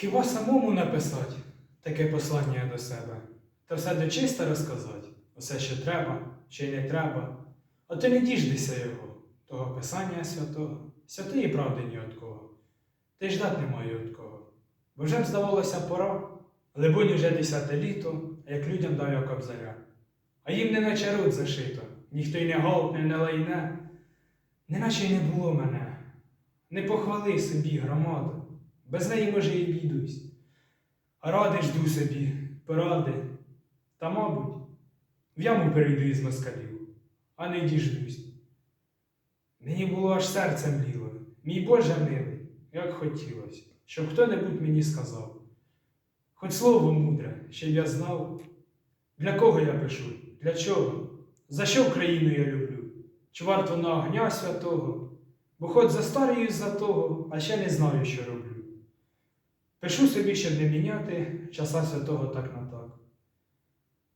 Хіба самому написати таке послання до себе, та все дочисто розказати, усе, що треба, й не треба, а ти не діждися його, того писання святого, святої правди ні від кого. Та й ждать немає від кого. Бо вже б здавалося пора, либонь уже десяте літо, як людям дав я кобзаря. А їм не наче рот зашито, ніхто й не голкне, не лайне, неначе й не було мене. Не похвали собі, громада, без неї, може, і обійдусь. А ради жду собі, поради, та, мабуть, в яму перейду із москалів, а не діждусь. Мені було аж серце мліло, мій Боже милий, як хотілося, щоб хто-небудь мені сказав. Хоч слово мудре, щоб я знав, для кого я пишу, для чого, за що Україну я люблю, чи варто на огня святого, бо хоч застарію за того, а ще не знаю, що роблю. Пишу собі, щоб не міняти часа святого так на так.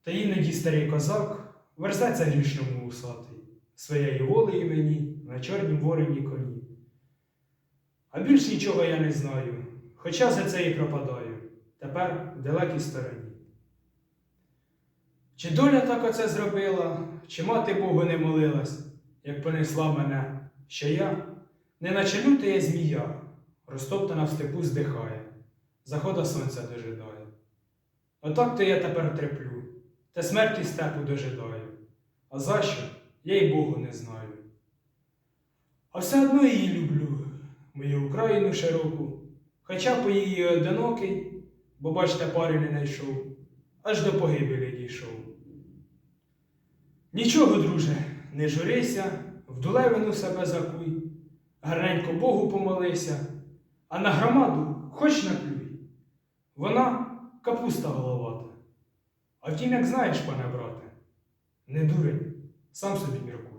Та іноді старий козак верзеться грішному усатий, своєю волею мені на чорнім вороні коні. А більш нічого я не знаю, хоча за це і пропадаю, тепер в далекій стороні. Чи доля так оце зробила, чи мати Богу не молилась, як понесла мене, що я, неначе лютая змія, розтоптана в степу здихає, захода сонця дожидає. Отак то я тепер треплю, та смерті степу дожидаю. А за що, я й Богу не знаю. А все одно її люблю, мою Україну широку, хоча по її одинокий, бо бачте, пари не знайшов, аж до погибелі дійшов. Нічого, друже, не журися, в дулевину себе закуй, гарненько Богу помолися, а на громаду хоч наплюй. Вона капуста головата. А втім, як знаєш, пане брате, не дурень, сам собі міркуй.